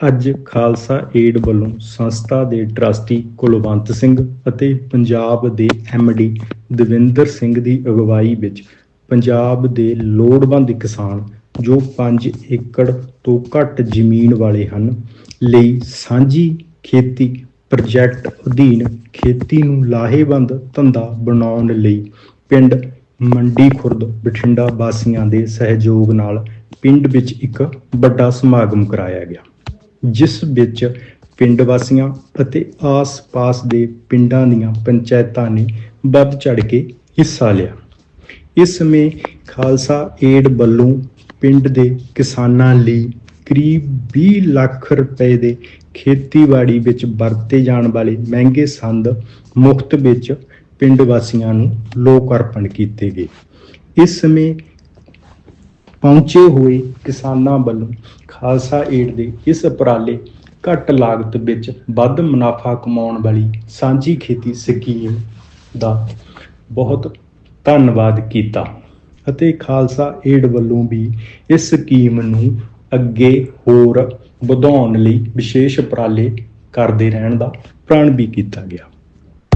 ਅੱਜ ਖਾਲਸਾ ਏਡ ਵੱਲੋਂ ਸੰਸਥਾ ਦੇ ਟਰਸਟੀ ਕੁਲਵੰਤ ਸਿੰਘ ਅਤੇ ਪੰਜਾਬ ਦੇ ਡੀ ਦਵਿੰਦਰ ਸਿੰਘ ਦੀ ਅਗਵਾਈ ਵਿੱਚ ਪੰਜਾਬ ਦੇ ਲੋੜਵੰਦ ਕਿਸਾਨ ਜੋ 5 ਏਕੜ ਤੋਂ ਘੱਟ ਜ਼ਮੀਨ ਵਾਲੇ ਹਨ ਲਈ ਸਾਂਝੀ ਖੇਤੀ ਪ੍ਰੋਜੈਕਟ ਅਧੀਨ ਖੇਤੀ ਨੂੰ ਲਾਹੇਵੰਦ ਧੰਦਾ ਬਣਾਉਣ ਲਈ ਪਿੰਡ ਮੰਡੀ ਖੁਰਦ ਬਠਿੰਡਾ ਵਾਸੀਆਂ ਦੇ ਸਹਿਯੋਗ ਨਾਲ ਪਿੰਡ ਵਿੱਚ ਇੱਕ ਵੱਡਾ ਸਮਾਗਮ ਕਰਾਇਆ ਗਿਆ। ਜਿਸ ਵਿੱਚ ਪਿੰਡ ਵਾਸੀਆਂ ਅਤੇ ਆਸ-ਪਾਸ ਦੇ ਪਿੰਡਾਂ ਦੀਆਂ ਪੰਚਾਇਤਾਂ ਨੇ ਵੱਧ ਚੜ ਕੇ ਹਿੱਸਾ ਲਿਆ। ਇਸ ਸਮੇਂ ਖਾਲਸਾ ਏਡ ਵੱਲੋਂ ਪਿੰਡ ਦੇ ਕਿਸਾਨਾਂ ਲਈ ਕਰੀਬ 20 ਲੱਖ ਰੁਪਏ ਦੇ ਖੇਤੀਬਾੜੀ ਵਿੱਚ ਵਰਤੇ ਜਾਣ ਵਾਲੇ ਮਹਿੰਗੇ ਸੰਦ ਮੁਫਤ ਵਿੱਚ ਪਿੰਡ ਵਾਸੀਆਂ ਨੂੰ ਲੋਕ ਅਰਪਣ ਕੀਤੇ ਗਏ। ਇਸ ਸਮੇਂ ਪਹੁੰਚੇ ਹੋਏ ਕਿਸਾਨਾਂ ਵੱਲੋਂ ਖਾਲਸਾ ਏਡ ਦੇ ਇਸ ਉਪਰਾਲੇ ਘੱਟ ਲਾਗਤ ਵਿੱਚ ਵੱਧ ਮੁਨਾਫਾ ਕਮਾਉਣ ਵਾਲੀ ਸਾਂਝੀ ਖੇਤੀ ਸਕੀਮ ਦਾ ਬਹੁਤ ਧੰਨਵਾਦ ਕੀਤਾ ਅਤੇ ਖਾਲਸਾ ਏਡ ਵੱਲੋਂ ਵੀ ਇਸ ਸਕੀਮ ਨੂੰ ਅੱਗੇ ਹੋਰ ਵਧਾਉਣ ਲਈ ਵਿਸ਼ੇਸ਼ ਉਪਰਾਲੇ ਕਰਦੇ ਰਹਿਣ ਦਾ ਪ੍ਰਣ ਵੀ ਕੀਤਾ ਗਿਆ।